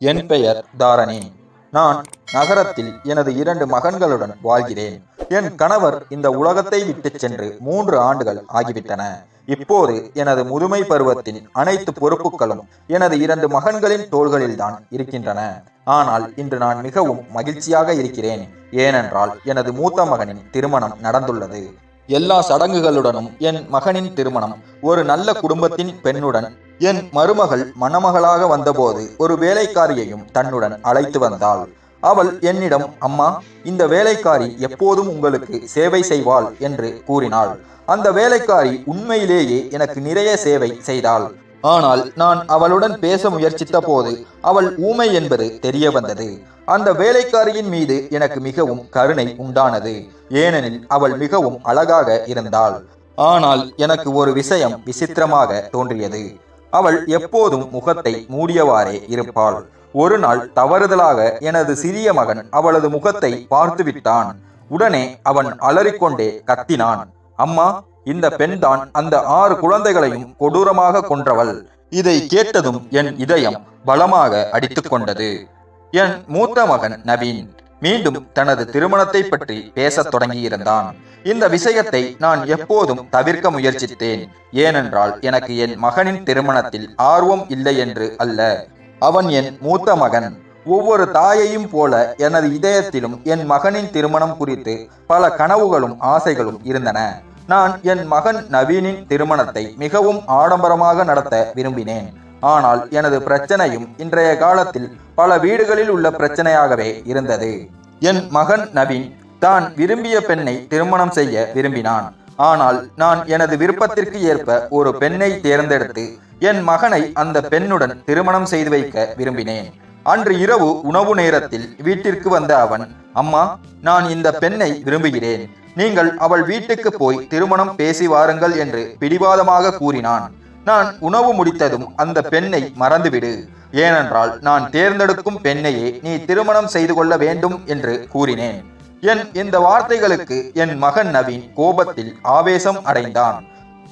என் பெயர் தாரணி. நான் நகரத்தில் எனது இரண்டு மகன்களுடன் வாழ்கிறேன். என் கணவர் இந்த உலகத்தை விட்டு சென்று மூன்று ஆண்டுகள் ஆகிவிட்டன. இப்போது எனது முதுமை பருவத்தின் அனைத்து பொறுப்புகளும் எனது இரண்டு மகன்களின் தோள்களில்தான் இருக்கின்றன. ஆனால் இன்று நான் மிகவும் மகிழ்ச்சியாக இருக்கிறேன். ஏனென்றால் எனது மூத்த மகனின் திருமணம் நடந்துள்ளது. எல்லா சடங்குகளுடனும் என் மகனின் திருமணம் ஒரு நல்ல குடும்பத்தின் பெண்ணுடன் என் மருமகள் மணமகளாக வந்தபோது ஒரு வேலைக்காரியையும் தன்னுடன் அழைத்து வந்தாள். அவள் என்னிடம் அம்மா இந்த வேலைக்காரி எப்போதும் உங்களுக்கு சேவை செய்வாள் என்று கூறினாள். அந்த வேலைக்காரி உண்மையிலேயே எனக்கு நிறைய சேவை செய்தாள். ஆனால் நான் அவளுடன் பேச முயற்சித்த போது அவள் ஊமை என்பது தெரிய வந்தது. அந்த வேலைக்காரியின் மீது எனக்கு மிகவும் கருணை உண்டானது. ஏனெனில் அவள் மிகவும் அழகாக இருந்தாள். ஆனால் எனக்கு ஒரு விஷயம் விசித்திரமாக தோன்றியது. அவள் எப்போதும் முகத்தை மூடியவாறே இருப்பாள். ஒரு நாள் தவறுதலாக எனது சிறிய மகன் அவளது முகத்தை பார்த்து விட்டான் உடனே அவன் அலறிக்கொண்டே கத்தினான். அம்மா இந்த பெண்தான் அந்த ஆறு குழந்தைகளையும் கொடூரமாக கொன்றவள். இதை கேட்டதும் என் இதயம் பலமாக அடித்துக்கொண்டது என் மூத்த மகன் நவீன். மீண்டும் தனது திருமணத்தை பற்றி பேசத் தொடங்கியிருந்தான். இந்த விஷயத்தை நான் எப்போதும் தவிர்க்க முயற்சித்தேன். ஏனென்றால் எனக்கு என் மகனின் திருமணத்தில் ஆர்வம் இல்லை என்று அல்ல. அவன் என் மூத்த மகன். ஒவ்வொரு தாயையும் போல எனது இதயத்திலும் என் மகனின் திருமணம் குறித்து பல கனவுகளும் ஆசைகளும் இருந்தன. நான் என் மகன் நவீனின் திருமணத்தை மிகவும் ஆடம்பரமாக நடத்த விரும்பினேன். ஆனால் எனது பிரச்சனையும் இன்றைய காலத்தில் பல வீடுகளில் உள்ள பிரச்சனையாகவே இருந்தது. என் மகன் நவீன் தான் விரும்பிய பெண்ணை திருமணம் செய்ய விரும்பினான். ஆனால் நான் எனது விருப்பத்திற்கு ஏற்ப ஒரு பெண்ணை தேர்ந்தெடுத்து என் மகனை அந்த பெண்ணுடன் திருமணம் செய்து வைக்க விரும்பினேன். அன்று இரவு உணவு நேரத்தில் வீட்டிற்கு வந்த அவன் அம்மா நான் இந்த பெண்ணை விரும்புகிறேன். நீங்கள் அவள் வீட்டுக்கு போய் திருமணம் பேசி வாருங்கள் என்று பிடிவாதமாக கூறினான். நான் உணவு முடித்ததும் அந்த பெண்ணை மறந்துவிடு. ஏனென்றால் நான் தேர்ந்தெடுக்கும் பெண்ணையே நீ திருமணம் செய்து கொள்ள வேண்டும் என்று கூறினேன். என் இந்த வார்த்தைகளுக்கு என் மகன் நவீன் கோபத்தில் ஆவேசம் அடைந்தான்.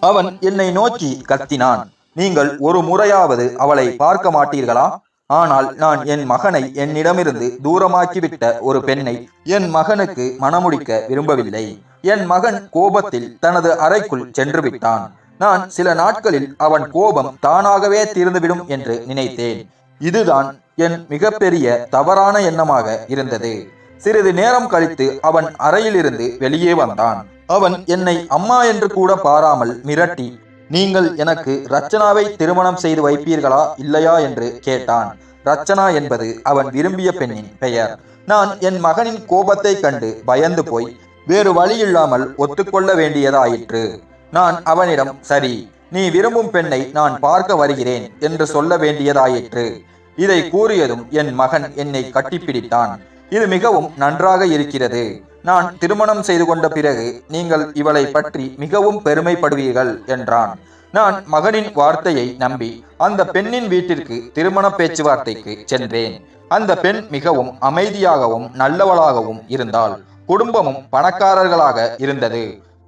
அவன் என்னை நோக்கி கத்தினான். நீங்கள் ஒரு முறையாவது அவளை பார்க்க மாட்டீர்களா? ஆனால் நான் என் மகனை என்னிடமிருந்து தூரமாக்கிவிட்ட ஒரு பெண்ணை என் மகனுக்கு மணமுடிக்க விரும்பவில்லை. என் மகன் கோபத்தில் தனது அறைக்குள் சென்று விட்டான். நான் சில நாட்களில் அவன் கோபம் தானாகவே தீர்ந்துவிடும் என்று நினைத்தேன். இதுதான் என் மிகப்பெரிய தவறான எண்ணமாக இருந்தது. சிறிது நேரம் கழித்து அவன் அறையிலிருந்து வெளியே வந்தான். அவன் என்னை அம்மா என்று கூட பாராமல் மிரட்டி நீங்கள் எனக்கு ரச்சனாவை திருமணம் செய்து வைப்பீர்களா இல்லையா? என்று கேட்டான். ரச்சனா என்பது அவன் விரும்பிய பெண்ணின் பெயர். நான் என் மகனின் கோபத்தை கண்டு பயந்து போய் வேறு வழியில்லாமல் ஒத்துக்கொள்ள வேண்டியதாயிற்று. நான் அவனிடம் சரி நீ விரும்பும் பெண்ணை நான் பார்க்க வருகிறேன் என்று சொல்ல வேண்டியதாயிற்று. இதை கூறியதும் என் மகன் என்னை கட்டிப்பிடித்தான். இது மிகவும் நன்றாக இருக்கிறது. நான் திருமணம் செய்து கொண்ட பிறகு நீங்கள் இவளை பற்றி மிகவும் பெருமைப்படுவீர்கள் என்றான். நான் மகனின் வார்த்தையை நம்பி அந்த பெண்ணின் வீட்டிற்கு திருமண பேச்சுவார்த்தைக்கு சென்றேன். அந்த பெண் மிகவும் அமைதியாகவும் நல்லவளாகவும் இருந்தாள் குடும்பமும் பணக்காரர்களாக இருந்தது.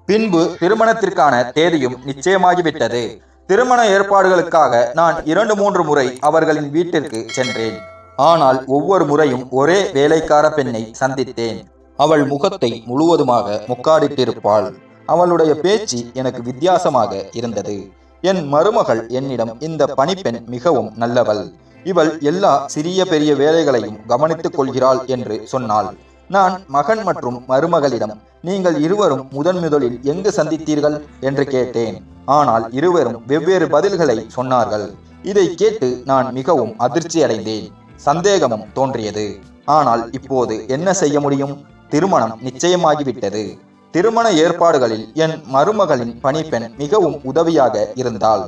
பின்பு திருமணத்திற்கான தேதியும் நிச்சயமாகிவிட்டது. திருமண ஏற்பாடுகளுக்காக நான் இரண்டு மூன்று முறை அவர்களின் வீட்டிற்கு சென்றேன். ஆனால் ஒவ்வொரு முறையும் ஒரே வேலைக்கார பெண்ணை சந்தித்தேன். அவள் முகத்தை முழுவதுமாக முக்காடிட்டிருப்பாள். அவளுடைய பேச்சு எனக்கு வித்தியாசமாக இருந்தது. என் மருமகள் என்னிடம் இந்த பணிப்பெண் மிகவும் நல்லவள். இவள் எல்லா சிறிய பெரிய வேலைகளையும் கவனித்துக் கொள்கிறாள் என்று சொன்னாள். நான் மகன் மற்றும் மருமகளிடம் நீங்கள் இருவரும் முதன் முதலில் எங்கு சந்தித்தீர்கள்? என்று கேட்டேன். ஆனால் இருவரும் வெவ்வேறு பதில்களை சொன்னார்கள். இதை கேட்டு நான் மிகவும் அதிர்ச்சி அடைந்தேன் சந்தேகமும் தோன்றியது. ஆனால் இப்போது என்ன செய்ய முடியும்? திருமணம் நிச்சயமாகிவிட்டது. திருமண ஏற்பாடுகளில் என் மருமகளின் பணிப்பெண் மிகவும் உதவியாக இருந்தாள்.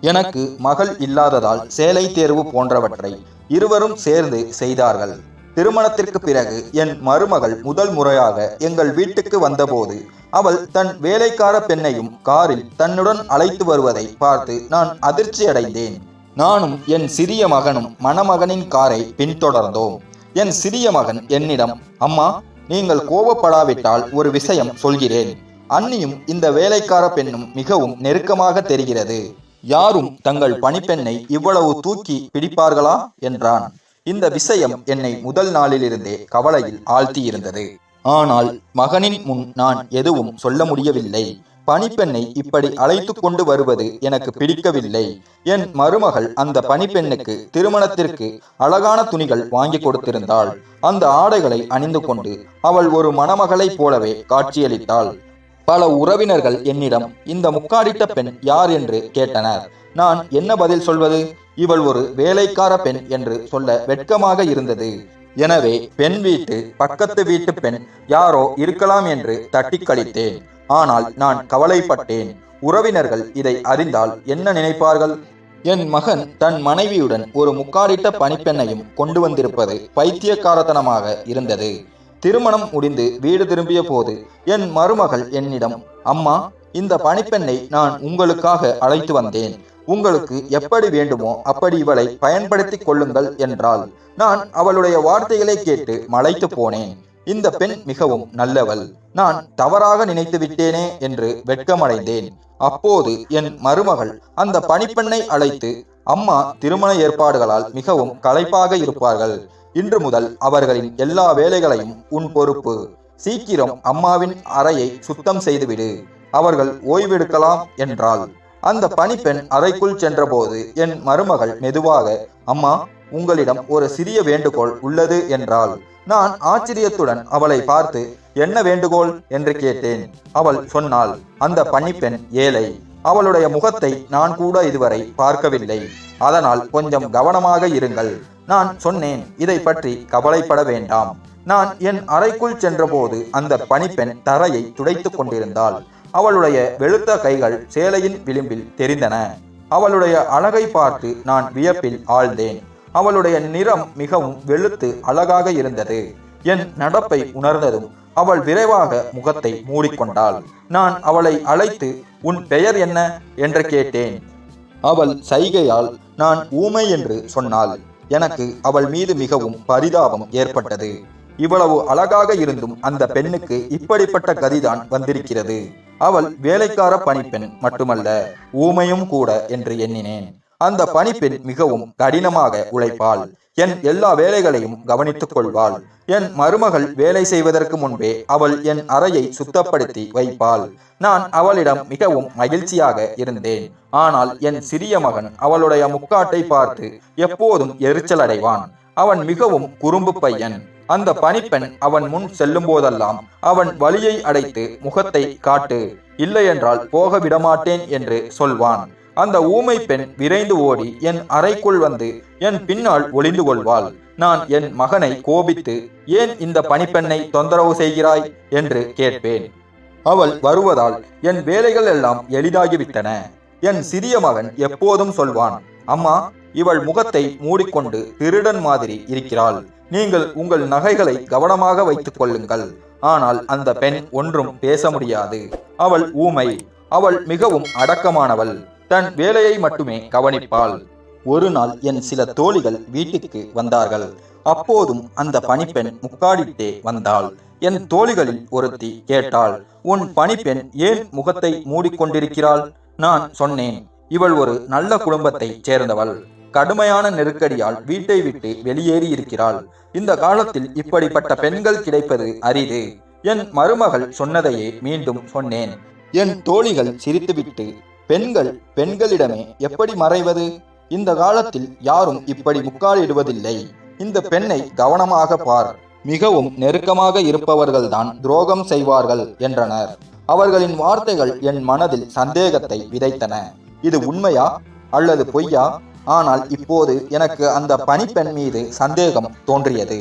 எனக்கு மகள் இல்லாததால் சேலை தேர்வு போன்றவற்றை இருவரும் சேர்ந்து செய்தார்கள். திருமணத்திற்கு பிறகு என் மருமகள் முதல் முறையாக எங்கள் வீட்டுக்கு வந்தபோது அவள் தன் வேலைக்கார பெண்ணையும் காரில் தன்னுடன் அழைத்து வருவதை பார்த்து நான் அதிர்ச்சி அடைந்தேன் நானும் என் சிறிய மகனும் மணமகனின் காரை பின்தொடர்ந்தோம். என் சிறிய மகன் என்னிடம் அம்மா நீங்கள் கோபப்படாவிட்டால் ஒரு விஷயம் சொல்கிறேன். அன்னியும் இந்த வேலைக்கார பெண்ணும் மிகவும் நெருக்கமாக தெரிகிறது. யாரும் தங்கள் பணிப்பெண்ணை இவ்வளவு தூக்கி பிடிப்பார்களா? என்றான். இந்த விஷயம் என்னை முதல் நாளிலிருந்தே கவலையில் ஆழ்த்தியிருந்தது. ஆனால் மகனின் முன் நான் எதுவும் சொல்ல முடியவில்லை. பணிப்பெண்ணை இப்படி அழைத்து கொண்டு வருவது எனக்கு பிடிக்கவில்லை. என் மருமகள் அந்த பணிப்பெண்ணுக்கு திருமணத்திற்கு அழகான துணிகள் வாங்கி கொடுத்திருந்தாள். அந்த ஆடைகளை அணிந்து கொண்டு அவள் ஒரு மணமகளைப் போலவே காட்சியளித்தாள். பல உறவினர்கள் என்னிடம் இந்த முக்காடிட்ட பெண் யார்? என்று கேட்டனர். நான் என்ன பதில் சொல்வது? இவள் ஒரு வேலைக்கார பெண் என்று சொல்ல வெட்கமாக இருந்தது. எனவே பெண் வீட்டு பக்கத்து வீட்டு பெண் யாரோ இருக்கலாம் என்று தட்டி கழித்தேன். ஆனால் நான் கவலைப்பட்டேன். உறவினர்கள் இதை அறிந்தால் என்ன நினைப்பார்கள்? என் மகன் தன் மனைவியுடன் ஒரு முக்காலிட்ட பணிப்பெண்ணையும் கொண்டு வந்திருப்பது பைத்தியக்காரத்தனமாக இருந்தது. திருமணம் முடிந்து வீடு திரும்பிய போது என் மருமகள் என்னிடம் அம்மா இந்த பணிப்பெண்ணை நான் உங்களுக்காக அழைத்து வந்தேன். உங்களுக்கு எப்படி வேண்டுமோ அப்படி இவளை பயன்படுத்திக் கொள்ளுங்கள் என்றாள். நான் அவளுடைய வார்த்தைகளை கேட்டு மலைத்து போனேன். இந்த பெண் மிகவும் நல்லவள். நான் தவறாக நினைத்து விட்டேனே என்று வெட்கமடைந்தேன். அப்போது என் மருமகள் அந்த பணிப்பெண்ணை அழைத்து அம்மா திருமண ஏற்பாடுகளால் மிகவும் களைப்பாக இருப்பார்கள். இன்று முதல் அவர்களின் எல்லா வேலைகளையும் உன் பொறுப்பு. சீக்கிரம் அம்மாவின் அறையை சுத்தம் செய்துவிடு. அவர்கள் ஓய்வெடுக்கலாம் என்றாள். அந்த பணிப்பெண் அறைக்குள் சென்றபோது என் மருமகள் மெதுவாக அம்மா உங்களிடம் ஒரு சிறிய வேண்டுகோள் உள்ளது என்றாள். நான் ஆச்சரியத்துடன் அவளை பார்த்து என்ன வேண்டுகோள்? என்று கேட்டேன். அவள் சொன்னாள் அந்த பணிப்பெண் ஏழை. அவளுடைய முகத்தை நான் கூட இதுவரை பார்க்கவில்லை. அதனால் கொஞ்சம் கவனமாக இருங்கள். நான் சொன்னேன் இதை பற்றி கவலைப்பட வேண்டாம். நான் என் அறைக்குள் சென்றபோது அந்த பணிப்பெண் தரையை துடைத்துக் கொண்டிருந்தாள். அவளுடைய வெளுத்த கைகள் சேலையின் விளிம்பில் தெரிந்தன. அவளுடைய அழகை பார்த்து நான் வியப்பில் ஆழ்ந்தேன். அவளுடைய நிறம் மிகவும் வெளுத்து அழகாக இருந்தது. என் நடப்பை உணர்ந்ததும் அவள் விரைவாக முகத்தை மூடிக்கொண்டாள். நான் அவளை அழைத்து உன் பெயர் என்ன? என்று கேட்டேன். அவள் சைகையால் நான் ஊமை என்று சொன்னாள். எனக்கு அவள் மீது மிகவும் பரிதாபம் ஏற்பட்டது. இவ்வளவு அழகாக இருந்தும் அந்த பெண்ணுக்கு இப்படிப்பட்ட கதிதான் வந்திருக்கிறது. அவள் வேலைக்கார பணிப்பெண் மட்டுமல்ல ஊமையும் கூட என்று எண்ணினேன். அந்த பணிப்பெண் மிகவும் கடினமாக உழைப்பாள். என் எல்லா வேலைகளையும் கவனித்துக் கொள்வாள். என் மருமகள் வேலை செய்வதற்கு முன்பே அவள் என் அறையை சுத்தப்படுத்தி வைப்பாள். நான் அவளிடம் மிகவும் மகிழ்ச்சியாக இருந்தேன். ஆனால் என் சிறிய மகன் அவளுடைய முக்காட்டை பார்த்து எப்போதும் எரிச்சல் அடைவான் அவன் மிகவும் குறும்பு பையன். அந்த பணிப்பெண் அவன் முன் செல்லும் போதெல்லாம் அவன் வழியை அடைத்து முகத்தை காட்டு இல்லையென்றால் போக விடமாட்டேன் என்று சொல்வான். அந்த ஊமை பெண் விரைந்து ஓடி என் அறைக்குள் வந்து என் பின்னால் ஒளிந்து கொள்வாள். நான் என் மகனை கோபித்து ஏன் இந்த பணிப்பெண்ணை தொந்தரவு செய்கிறாய்? என்று கேட்பேன். அவள் வருவதால் என் வேலைகள் எல்லாம் எளிதாகிவிட்டன. என் சிறிய மகன் எப்போதும் சொல்வான் அம்மா இவள் முகத்தை மூடிக்கொண்டு திருடன் மாதிரி இருக்கிறாள். நீங்கள் உங்கள் நகைகளை கவனமாக வைத்துக் கொள்ளுங்கள். ஆனால் அந்த பெண் ஒன்றும் பேச முடியாது. அவள் ஊமை. அவள் மிகவும் அடக்கமானவள். தன் வேலையை மட்டுமே கவனிப்பாள். ஒரு நாள் என் சில தோழிகள் வீட்டுக்கு வந்தார்கள். அப்போதும் அந்த பணிப்பெண் முக்காடிட்டே வந்தாள். என் தோழிகளில் ஒருத்தி கேட்டாள் உன் பணிப்பெண் ஏன் முகத்தை மூடிக்கொண்டிருக்கிறாள்? நான் சொன்னேன். இவள் ஒரு நல்ல குடும்பத்தைச் சேர்ந்தவள். கடுமையான நெருக்கடியால் வீட்டை விட்டு வெளியேறி இருக்கிறாள். இந்த காலத்தில் இப்படிப்பட்ட பெண்கள் கிடைப்பது அரிது. என் மருமகள் சொன்னதையே மீண்டும் சொன்னேன். என் தோழிகள் சிரித்துவிட்டு பெண்கள் பெண்களிடமே எப்படி மறைவது? இந்த காலத்தில் யாரும் இப்படி முக்காலிடுவதில்லை. இந்த பெண்ணை கவனமாக பார். மிகவும் நெருக்கமாக இருப்பவர்கள்தான் துரோகம் செய்வார்கள் என்றனர். அவர்களின் வார்த்தைகள் என் மனதில் சந்தேகத்தை விதைத்தன. இது உண்மையா அல்லது பொய்யா? ஆனால் இப்போது எனக்கு அந்த பணிப்பெண் மீது சந்தேகம் தோன்றியது.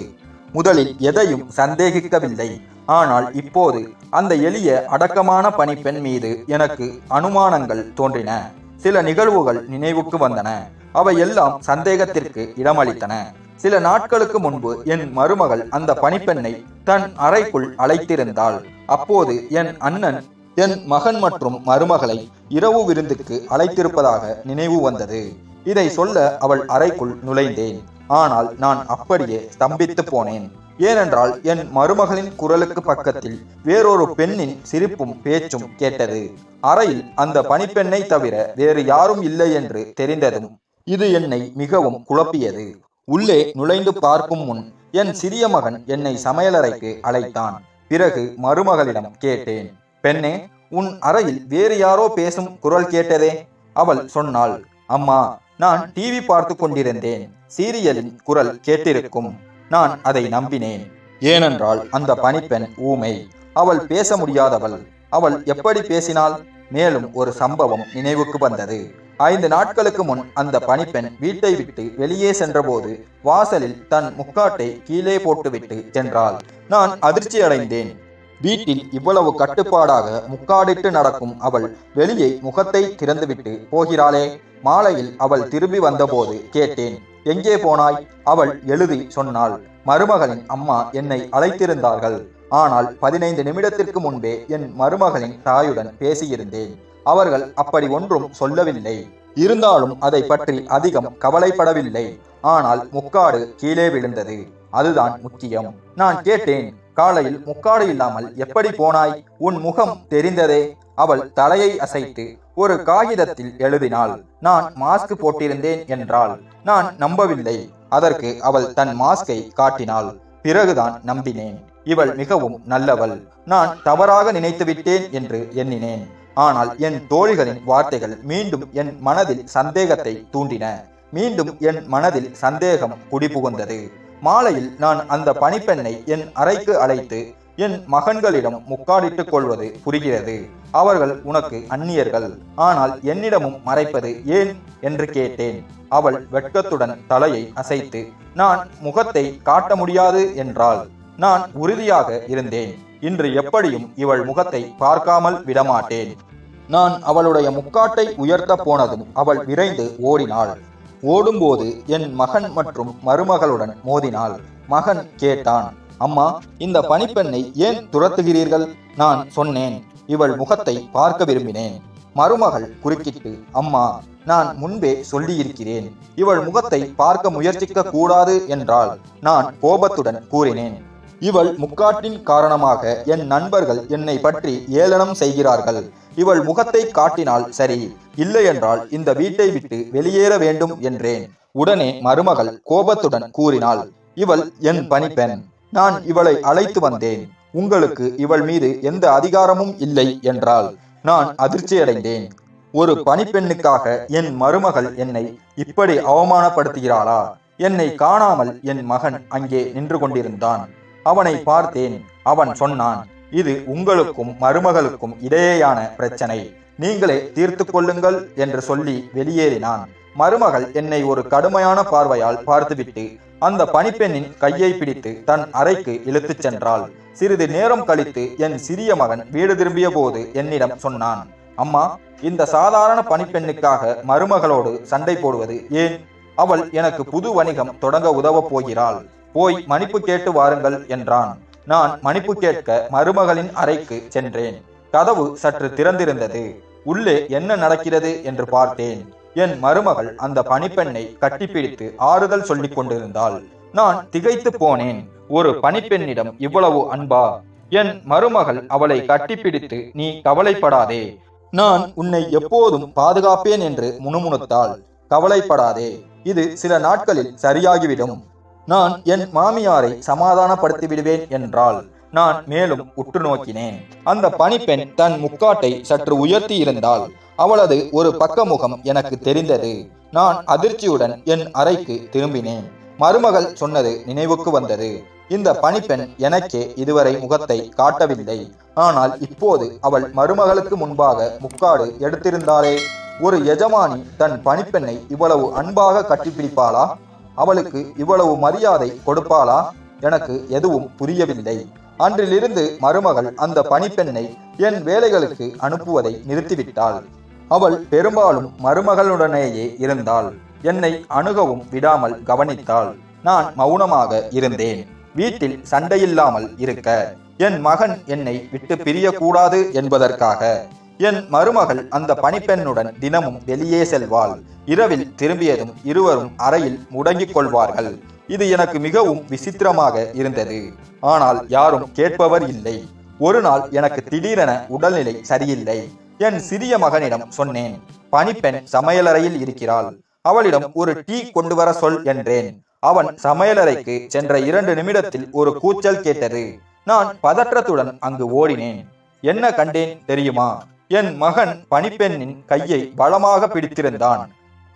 முதலில் எதையும் சந்தேகிக்கவில்லை. ஆனால் இப்போது அந்த எளிய அடக்கமான பணிப்பெண் மீது எனக்கு அனுமானங்கள் தோன்றின. சில நிகழ்வுகள் நினைவுக்கு வந்தன. அவை எல்லாம் சந்தேகத்திற்கு இடமளித்தன. சில நாட்களுக்கு முன்பு என் மருமகள் அந்த பனிப்பெண்ணை தன் அறைக்குள் அழைத்திருந்தாள். அப்போது என் அண்ணன் என் மகன் மற்றும் மருமகளை இரவு விருந்துக்கு அழைத்திருப்பதாக நினைவு வந்தது. இதை சொல்ல அவள் அறைக்குள் நுழைந்தேன். ஆனால் நான் அப்படியே ஸ்தம்பித்து போனேன். ஏனென்றால் என் மருமகளின் குரலுக்கு பக்கத்தில் வேறொரு பெண்ணின் சிரிப்பும் பேச்சும் கேட்டது. அறையில் அந்த பணிப்பெண்ணை தவிர வேறு யாரும் இல்லை என்று தெரிந்ததும் இது என்னை மிகவும் குழப்பியது. உள்ளே நுழைந்து பார்க்கும் முன் என் சிறிய மகன் என்னை சமையலறைக்கு அழைத்தான். பிறகு மருமகளிடம் கேட்டேன் பெண்ணே உன் அறையில் வேறு யாரோ பேசும் குரல் கேட்டதே? அவள் சொன்னாள் அம்மா நான் டிவி பார்த்து கொண்டிருந்தேன். சீரியலின் குரல் கேட்டிருக்கும். நான் அதை நம்பினேன். ஏனென்றால் அந்த பணிப்பெண் ஊமை. அவள் பேச முடியாதவள். அவள் எப்படி பேசினாள்? மேலும் ஒரு சம்பவம் நினைவுக்கு வந்தது. ஐந்து நாட்களுக்கு முன் அந்த பணிப்பெண் வீட்டை விட்டு வெளியே சென்றபோது வாசலில் தன் முக்காட்டை கீழே போட்டுவிட்டு சென்றாள். நான் அதிர்ச்சி அடைந்தேன். வீட்டில் இவ்வளவு கட்டுப்பாடாக முக்காடிட்டு நடக்கும் அவள் வெளியே முகத்தை திறந்துவிட்டு போகிறாளே. மாலையில் அவள் திரும்பி வந்தபோது கேட்டேன் எங்கே போனாய்? அவள் எழுதி சொன்னாள் மருமகளின் அம்மா என்னை அழைத்திருந்தார்கள். ஆனால் பதினைந்து நிமிடத்திற்கு முன்பே என் மருமகளின் தாயுடன் பேசியிருந்தேன். அவர்கள் அப்படி ஒன்றும் சொல்லவில்லை. இருந்தாலும் அதை பற்றி அதிகம் கவலைப்படவில்லை. ஆனால் முக்காடு கீழே விழுந்தது. அதுதான் முக்கியம். நான் கேட்டேன் காலையில் முக்காடு இல்லாமல் எப்படி போனாய்? உன் முகம் தெரிந்ததே. அவள் தலையை அசைத்து ஒரு காகிதத்தில் எழுதினாள் நான் மாஸ்க் போட்டிருந்தேன் என்றாள். நான் நம்பவில்லை. அதற்கு அவள் தன் மாஸ்கை காட்டினாள். பிறகுதான் நம்பினேன். இவள் மிகவும் நல்லவள். நான் தவறாக நினைத்துவிட்டேன் என்று எண்ணினேன். ஆனால் என் தோழிகளின் வார்த்தைகள் மீண்டும் என் மனதில் சந்தேகத்தை தூண்டின. மீண்டும் என் மனதில் சந்தேகம் குடிபுகுந்தது. மாலையில் நான் அந்த பணிப்பெண்ணை என் அறைக்கு அழைத்து என் மகன்களிடம் முக்காடிட்டுக் கொள்வது புரிகிறது. அவர்கள் உனக்கு அந்நியர்கள். ஆனால் என்னிடமும் மறைப்பது ஏன்? என்று கேட்டேன். அவள் வெட்கத்துடன் தலையை அசைத்து நான் முகத்தை காட்ட முடியாது என்றாள். நான் உறுதியாக இருந்தேன். இன்று எப்படியும் இவள் முகத்தை பார்க்காமல் விடமாட்டேன். நான் அவளுடைய முக்காட்டை உயர்த்த போனதும் அவள் விரைந்து ஓடினாள். ஓடும்போது என் மகன் மற்றும் மருமகளுடன் மோதினாள். மகன் கேட்டான் அம்மா இந்த பணிப்பெண்ணை ஏன் துரத்துகிறீர்கள்? நான் சொன்னேன். இவள் முகத்தை பார்க்க விரும்பினேன். மருமகள் குறுக்கிட்டு அம்மா நான் முன்பே சொல்லியிருக்கிறேன். இவள் முகத்தை பார்க்க முயற்சிக்க கூடாது என்றால் நான் கோபத்துடன் கூறினேன். இவள் முக்காட்டின் காரணமாக என் நண்பர்கள் என்னை பற்றி ஏளனம் செய்கிறார்கள். இவள் முகத்தை காட்டினால் சரி. இல்லையென்றால் இந்த வீட்டை விட்டு வெளியேற வேண்டும் என்றேன். உடனே மருமகள் கோபத்துடன் கூறினாள். இவள் என் பணிப்பெண் நான் இவளை அழைத்து வந்தேன். உங்களுக்கு இவள் மீது எந்த அதிகாரமும் இல்லை என்றால் நான் அதிர்ச்சியடைந்தேன். ஒரு பணிப்பெண்ணுக்காக என் மருமகள் என்னை இப்படி அவமானப்படுத்துகிறாளா? என்னை காணாமல் என் மகன் அங்கே நின்று கொண்டிருந்தான். அவனை பார்த்தேன். அவன் சொன்னான் இது உங்களுக்கும் மருமகளுக்கும் இடையேயான பிரச்சனை. நீங்களே தீர்த்து கொள்ளுங்கள் என்று சொல்லி வெளியேறினான். மருமகள் என்னை ஒரு கடுமையான பார்வையால் பார்த்துவிட்டு அந்த பணிப்பெண்ணின் கையை பிடித்து தன் அறைக்கு இழுத்துச் சென்றாள். சிறிது நேரம் கழித்து என் சிறிய மகன் வீடு திரும்பிய போது என்னிடம் சொன்னான் அம்மா இந்த சாதாரண பணிப்பெண்ணுக்காக மருமகளோடு சண்டை போடுவது ஏன்? அவள் எனக்கு புது வணிகம் தொடங்க உதவப் போகிறாள். போய் மன்னிப்பு கேட்டு வாருங்கள் என்றான். நான் மன்னிப்பு கேட்க மருமகளின் அறைக்கு சென்றேன். கதவு சற்று திறந்திருந்தது. உள்ளே என்ன நடக்கிறது என்று பார்த்தேன். என் மருமகள் அந்த பணிப்பெண்ணை கட்டிப்பிடித்து ஆறுதல் சொல்லிக் கொண்டிருந்தாள். நான் திகைத்து போனேன். ஒரு பணிப்பெண்ணிடம் இவ்வளவு அன்பா? என் மருமகள் அவளை கட்டிப்பிடித்து நீ கவலைப்படாதே. நான் உன்னை எப்போதும் பாதுகாப்பேன் என்று முணுமுணுத்தாள். கவலைப்படாதே. இது சில நாட்களில் சரியாகிவிடும். நான் என் மாமியாரை சமாதானப்படுத்தி விடுவேன் என்றால் நான் மேலும் உற்று நோக்கினேன். அந்த பணிப்பெண் தன் முக்காட்டை சற்று உயர்த்தி இருந்தாள். அவளது ஒரு பக்க முகம் எனக்கு தெரிந்தது. நான் அதிர்ச்சியுடன் என் அறைக்கு திரும்பினேன். மருமகள் சொன்னது நினைவுக்கு வந்தது. இந்த பணிப்பெண் எனக்கே இதுவரை முகத்தை காட்டவில்லை. ஆனால் இப்போது அவள் மருமகளுக்கு முன்பாக முக்காடு எடுத்திருந்தாளே. ஒரு எஜமானி தன் பணிப்பெண்ணை இவ்வளவு அன்பாக கட்டிப்பிடிப்பாளா? அவளுக்கு இவ்வளவு மரியாதை கொடுப்பாளா? எனக்கு எதுவும் புரியவில்லை. அன்றிலிருந்து மருமகள் அந்த பணிப்பெண்ணை என் வேலைகளுக்கு அனுப்புவதை நிறுத்திவிட்டாள். அவள் பெரும்பாலும் மருமகளுடனேயே இருந்தாள். என்னை அணுகவும் விடாமல் கவனித்தாள். நான் மௌனமாக இருந்தேன். வீட்டில் சண்டையில்லாமல் இருக்க. என் மகன் என்னை விட்டு பிரியக்கூடாது என்பதற்காக. என் மருமகள் அந்த பணிப்பெண்ணுடன் தினமும் வெளியே செல்வாள். இரவில் திரும்பியதும் இருவரும் அறையில் முடங்கிக் கொள்வார்கள். இது எனக்கு மிகவும் விசித்திரமாக இருந்தது. ஆனால் யாரும் கேட்பவர் இல்லை. ஒரு நாள் எனக்கு திடீரென உடல்நிலை சரியில்லை. என் சிறிய மகனிடம் சொன்னேன் பணிப்பெண் சமையலறையில் இருக்கிறாள். அவளிடம் ஒரு டீ கொண்டு வர சொல் என்றேன். அவன் சமையலறைக்கு சென்ற இரண்டு நிமிடத்தில் ஒரு கூச்சல் கேட்டது. நான் பதற்றத்துடன் அங்கு ஓடினேன். என்ன கண்டேன் தெரியுமா? என் மகன் பனிப்பெண்ணின் கையை பலமாக பிடித்திருந்தான்.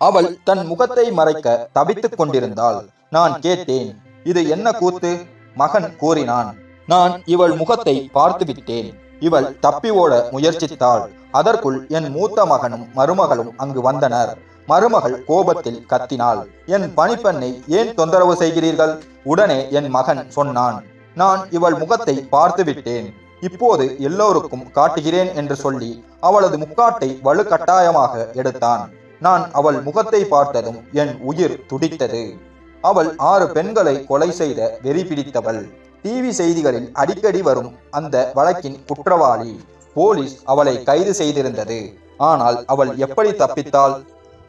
அவள் தன் முகத்தை மறைக்க தவித்துக் கொண்டிருந்தாள். நான் கேட்டேன் இது என்ன கூத்து? மகன் கூறினான். நான் இவள் முகத்தை பார்த்து விட்டேன் இவள் தப்பி ஓட முயற்சித்தாள். அதற்குள் என் மூத்த மகனும் மருமகளும் அங்கு வந்தனர். மருமகள் கோபத்தில் கத்தினாள். என் பணிப்பெண்ணை ஏன் தொந்தரவு செய்கிறீர்கள்? உடனே என் மகன் சொன்னான். நான் இவள் முகத்தை பார்த்து விட்டேன் இப்போது எல்லோருக்கும் காட்டுகிறேன் என்று சொல்லி அவளது முக்காட்டை வலுக்கட்டாயமாக எடுத்தான். நான் அவள் முகத்தை பார்த்ததும் என் உயிர் துடித்தது. அவள் ஆறு பெண்களை கொலை செய்த வெறி பிடித்தவள். டிவி செய்திகளில் அடிக்கடி வரும் அந்த வழக்கின் குற்றவாளி. போலீஸ் அவளை கைது செய்திருந்தது. ஆனால் அவள் எப்படி தப்பித்தாள்?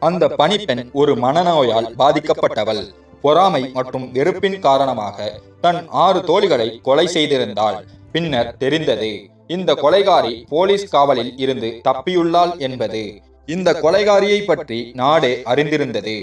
அந்த பணிப்பெண் ஒரு மனநோயால் பாதிக்கப்பட்டவள். பொறாமை மற்றும் வெறுப்பின் காரணமாக தன் ஆறு தோழிகளை கொலை செய்திருந்தாள். பின்னர் தெரிந்தது இந்த கொலைகாரி போலீஸ் காவலில் இருந்து தப்பியுள்ளாள் என்பது. இந்த கொலைகாரியை பற்றி நாடே அறிந்திருந்தது.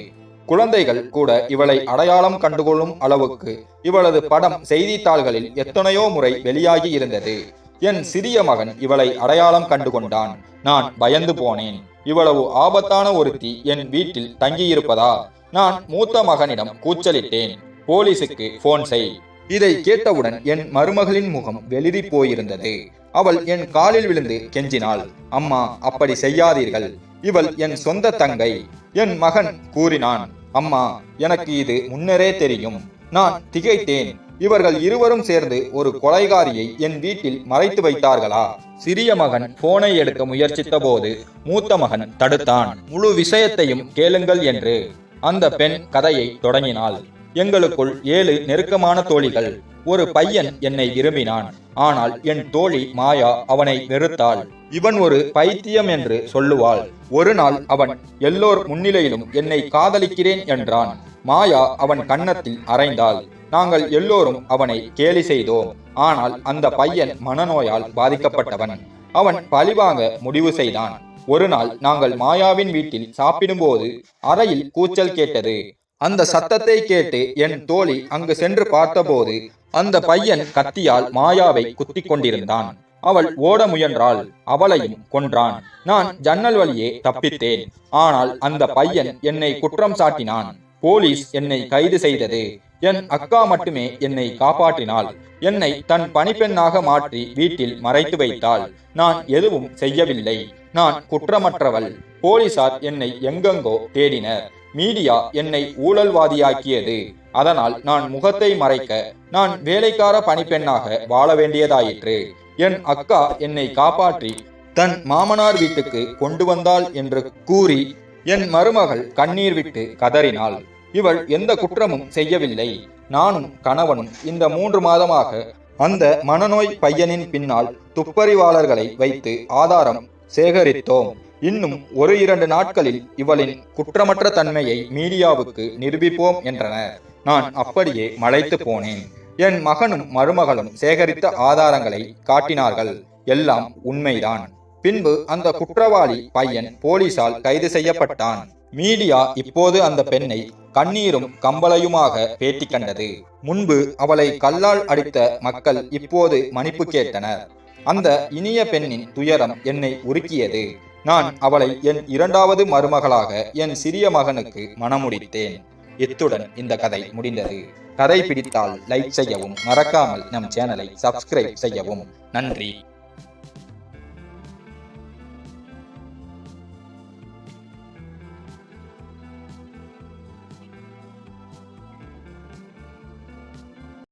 குழந்தைகள் கூட இவளை அடையாளம் கண்டுகொள்ளும் அளவுக்கு இவளது படம் செய்தித்தாள்களில் எத்தனையோ முறை வெளியாகி இருந்தது. என் சிறிய மகன் இவளை அடையாளம் கண்டுகொண்டான். நான் பயந்து போனேன். இவ்வளவு ஆபத்தான ஒருத்தி என் வீட்டில் தங்கியிருப்பதா? நான் மூத்த மகனிடம் கூச்சலிட்டேன். போலீசுக்கு போன் செய். இதை கேட்டவுடன் என் மருமகளின் முகம் வெளிரி போயிருந்தது. அவள் என் காலில் விழுந்து கெஞ்சினாள். அம்மா அப்படி செய்யாதீர்கள். இவள் என் சொந்த தங்கை. என் மகன் கூறினான் அம்மா எனக்கு இது முன்னரே தெரியும். நான் திகைத்தேன். இவர்கள் இருவரும் சேர்ந்து ஒரு கொலைகாரியை என் வீட்டில் மறைத்து வைத்தார்களா? சிறிய மகன் போனை எடுக்க முயற்சித்த போது மூத்த மகன் தடுத்தான். முழு விஷயத்தையும் கேளுங்கள் என்று அந்த பெண் கதையை தொடங்கினாள். எங்களுக்குள் ஏழு நெருக்கமான தோழிகள். ஒரு பையன் என்னை விரும்பினான். ஆனால் என் தோழி மாயா அவனை வெறுத்தாள். இவன் ஒரு பைத்தியம் என்று சொல்லுவாள். ஒரு நாள் அவன் எல்லோர் முன்னிலையிலும் என்னை காதலிக்கிறேன் என்றான். மாயா அவன் கன்னத்தில் அரைந்தாள். நாங்கள் எல்லோரும் அவனை கேலி செய்தோம். ஆனால் அந்த பையன் மனநோயால் பாதிக்கப்பட்டவன். அவன் பழிவாங்க முடிவு செய்தான். ஒரு நாள் நாங்கள் மாயாவின் வீட்டில் சாப்பிடும்போது அறையில் கூச்சல் கேட்டது. அந்த சத்தத்தை கேட்டு என் தோழி அங்கு சென்று பார்த்தபோது அந்த பையன் கத்தியால் மாயாவை குத்திக் கொண்டிருந்தான் அவள் ஓட முயன்றாள் அவளையும் கொன்றான். நான் ஜன்னல் வழியே தப்பித்தேன். ஆனால் அந்த பையன் என்னை குற்றம் சாட்டினான். போலீஸ் என்னை கைது செய்தது. என் அக்கா மட்டுமே என்னை காப்பாற்றினாள். என்னை தன் பணிப்பெண்ணாக மாற்றி வீட்டில் மறைத்து வைத்தாள். நான் எதுவும் செய்யவில்லை. நான் குற்றமற்றவள். போலீசார் என்னை எங்கெங்கோ தேடினர். மீடியா என்னை ஊழல்வாதியாக்கியது. அதனால் நான் முகத்தை மறைக்க நான் வேலைக்கார பணிப்பெண்ணாக வாழ வேண்டியதாயிற்று. என் அக்கா என்னை காப்பாற்றி தன் மாமனார் வீட்டுக்கு கொண்டு வந்தாள் என்று கூறி என் மருமகள் கண்ணீர் விட்டு கதறினாள். இவள் எந்த குற்றமும் செய்யவில்லை. நானும் கணவனும் இந்த மூன்று மாதமாக அந்த மனநோய் பையனின் பின்னால் துப்பறிவாளர்களை வைத்து ஆதாரம் சேகரித்தோம். இன்னும் ஒரு இரண்டு நாட்களில் இவளின் குற்றமற்ற தன்மையை மீடியாவுக்கு நிரூபிப்போம் என்றனர். நான் அப்படியே மலைத்து போனேன். என் மகனும் மருமகளும் சேகரித்த ஆதாரங்களை காட்டினார்கள். எல்லாம் உண்மைதான். பின்பு அந்த குற்றவாளி பையன் போலீசால் கைது செய்யப்பட்டான். மீடியா இப்போது அந்த பெண்ணை கண்ணீரும் கம்பளையுமாக பேட்டி கண்டது. முன்பு அவளை கல்லால் அடித்த மக்கள் இப்போது மன்னிப்பு கேட்டனர். அந்த இனிய பெண்ணின் துயரம் என்னை உருக்கியது. நான் அவளை என் இரண்டாவது மருமகளாக என் சிறிய மகனுக்கு மணமுடித்தேன். இத்துடன் இந்த கதை முடிந்தது. கதை பிடித்தால் லைக் செய்யவும் மறக்காமல் நம் சேனலை சப்ஸ்கிரைப் செய்யவும். நன்றி.